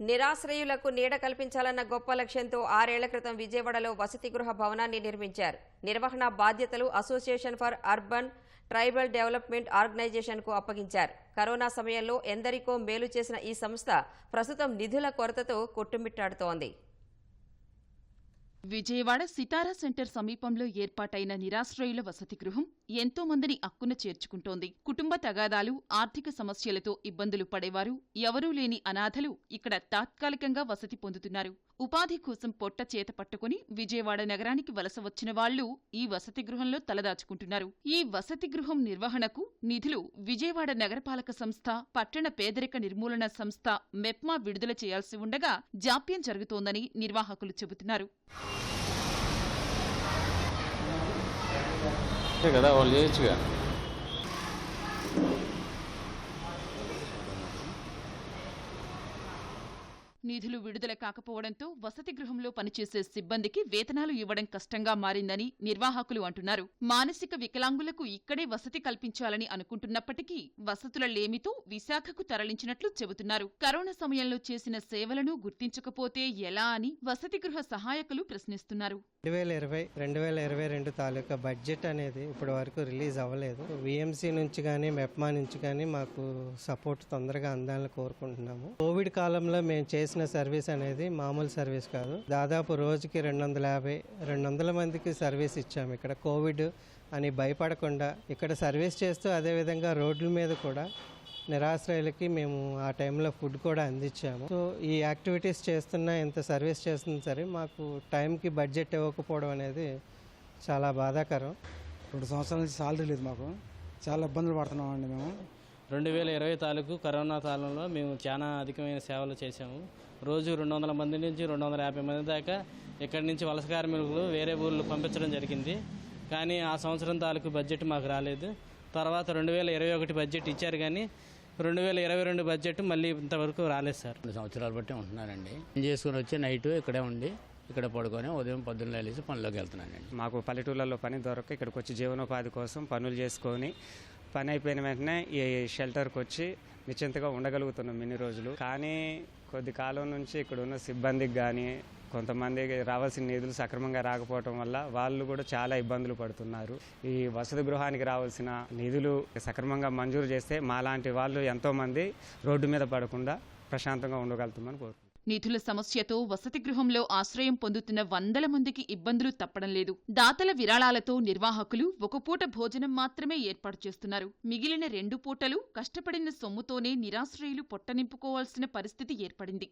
నిరాశ్రయులకు నీడ కల్పించాలన్న గొప్ప లక్ష్యంతో ఆరేళ్ళ క్రితం విజయవాడలో వసతి గృహ భవనాన్ని నిర్మించారు. నిర్వహణ బాధ్యతలు association for urban tribal development ఆర్గనైజేషన్కు అప్పగించారు. కరోనా సమయంలో ఎందరికో మేలు చేసిన ఈ సంస్థ ప్రస్తుతం నిధుల కొరతతో కొట్టుమిట్టాడుతోంది. విజయవాడ సితారా సెంటర్ సమీపంలో ఏర్పాటైన నిరాశ్రయుల వసతి గృహం ఎంతో మందిని అక్కున చేర్చుకుంటోంది. కుటుంబ తగాదాలు ఆర్థిక సమస్యలతో ఇబ్బందులు పడేవారు ఎవరూ లేని అనాథలు ఇక్కడ తాత్కాలికంగా వసతి పొందుతున్నారు. ఉపాధి కోసం పొట్ట చేత పట్టుకుని విజయవాడ నగరానికి వలస వచ్చిన వాళ్ళు ఈ వసతి గృహంలో తలదాచుకుంటున్నారు. ఈ వసతి గృహం నిర్వహణకు నిధులు విజయవాడ నగరపాలక సంస్థ పట్టణ పేదరిక నిర్మూలన సంస్థ మెప్మా విడుదల చేయాల్సి ఉండగా జాప్యం జరుగుతోందని నిర్వాహకులు చెబుతున్నారు. అంతే కదా వాళ్ళు చేయొచ్చుగా నిధులు విడుదల కాకపోవడంతో వసతి గృహంలో పనిచేసే సిబ్బందికి వేతనాలు ఇవ్వడం కష్టంగా మారిందని నిర్వాహకులు అంటున్నారు. మానసిక వికలాంగులకు ఇక్కడే వసతి కల్పించాలని అనుకుంటున్నప్పటికీ వసతుల లేమితో విశాఖకు తరలించినట్లు చెబుతున్నారు. కరోనా సమయంలో చేసిన సేవలను గుర్తించకపోతే ఎలా అని వసతి గృహ సహాయకులు ప్రశ్నిస్తున్నారు. రెండు వేల ఇరవై రెండు వేల ఇరవై రెండు తాలూకా బడ్జెట్ అనేది ఇప్పటి వరకు రిలీజ్ అవ్వలేదు. విఎంసీ నుంచి కానీ మెప్మా నుంచి కానీ మాకు సపోర్ట్ తొందరగా అందాలని కోరుకుంటున్నాము. కోవిడ్ కాలంలో మేము చేసిన సర్వీస్ అనేది మామూలు సర్వీస్ కాదు. దాదాపు రోజుకి రెండు వందల యాభై రెండు వందల మందికి సర్వీస్ ఇచ్చాము ఇక్కడ. కోవిడ్ అని భయపడకుండా ఇక్కడ సర్వీస్ చేస్తూ అదేవిధంగా రోడ్ల మీద కూడా నిరాశ్రయులకి మేము ఆ టైంలో ఫుడ్ కూడా అందించాము. సో ఈ యాక్టివిటీస్ చేస్తున్నా ఇంత సర్వీస్ చేస్తున్నా సరే మాకు టైంకి బడ్జెట్ ఇవ్వకపోవడం అనేది చాలా బాధాకరం. రెండు సంవత్సరాల నుంచి సాలరీ లేదు మాకు. చాలా ఇబ్బందులు పడుతున్నామండి మేము. రెండు వేల ఇరవై తాలూకు కరోనా కాలంలో మేము చాలా అధికమైన సేవలు చేశాము. రోజు రెండు వందల మంది నుంచి రెండు వందల యాభై మంది దాకా ఇక్కడి నుంచి వలస కార్మికులు వేరే ఊళ్ళు పంపించడం జరిగింది. కానీ ఆ సంవత్సరం తాలూకు బడ్జెట్ మాకు రాలేదు. తర్వాత రెండు వేల ఇరవై ఒకటి బడ్జెట్ ఇచ్చారు కానీ రెండు వేల ఇరవై రెండు బడ్జెట్ మళ్ళీ ఇంతవరకు రాలేదు సార్. రెండు సంవత్సరాలు బట్టి ఉంటున్నానండి చేసుకుని వచ్చి నైట్ ఇక్కడే ఉండి ఇక్కడ పడుకొని ఉదయం పొద్దున్న లేచి పనిలోకి వెళ్తున్నానండి. మాకు పల్లెటూళ్ళలో పని దొరక ఇక్కడికి వచ్చి జీవనోపాధి కోసం పనులు చేసుకొని పని అయిపోయిన వెంటనే ఈ షెల్టర్కి వచ్చి నిశ్చింతగా ఉండగలుగుతున్నాం ఇన్ని రోజులు. కానీ కొద్ది కాలం నుంచి ఇక్కడ ఉన్న సిబ్బందికి కానీ కొంతమందికి రావాల్సిన నిధులు సక్రమంగా రాకపోవటం వల్ల వాళ్ళు కూడా చాలా ఇబ్బందులు పడుతున్నారు. ఈ వసతి గృహానికి రావాల్సిన నిధులు సక్రమంగా మంజూరు చేస్తే మాలాంటి వాళ్ళు ఎంతోమంది రోడ్డు మీద పడకుండా ప్రశాంతంగా ఉండగలుగుతామని కోరుకుంటున్నాను నిధుల సమస్యతో వసతి గృహంలో ఆశ్రయం పొందుతున్న వందల మందికి ఇబ్బందులు తప్పడం లేదు. దాతల విరాళాలతో నిర్వాహకులు ఒక పూట భోజనం మాత్రమే ఏర్పాటు చేస్తున్నారు. మిగిలిన రెండు పూటలు కష్టపడిన సొమ్ముతోనే నిరాశ్రయులు పొట్టనింపుకోవాల్సిన పరిస్థితి ఏర్పడింది.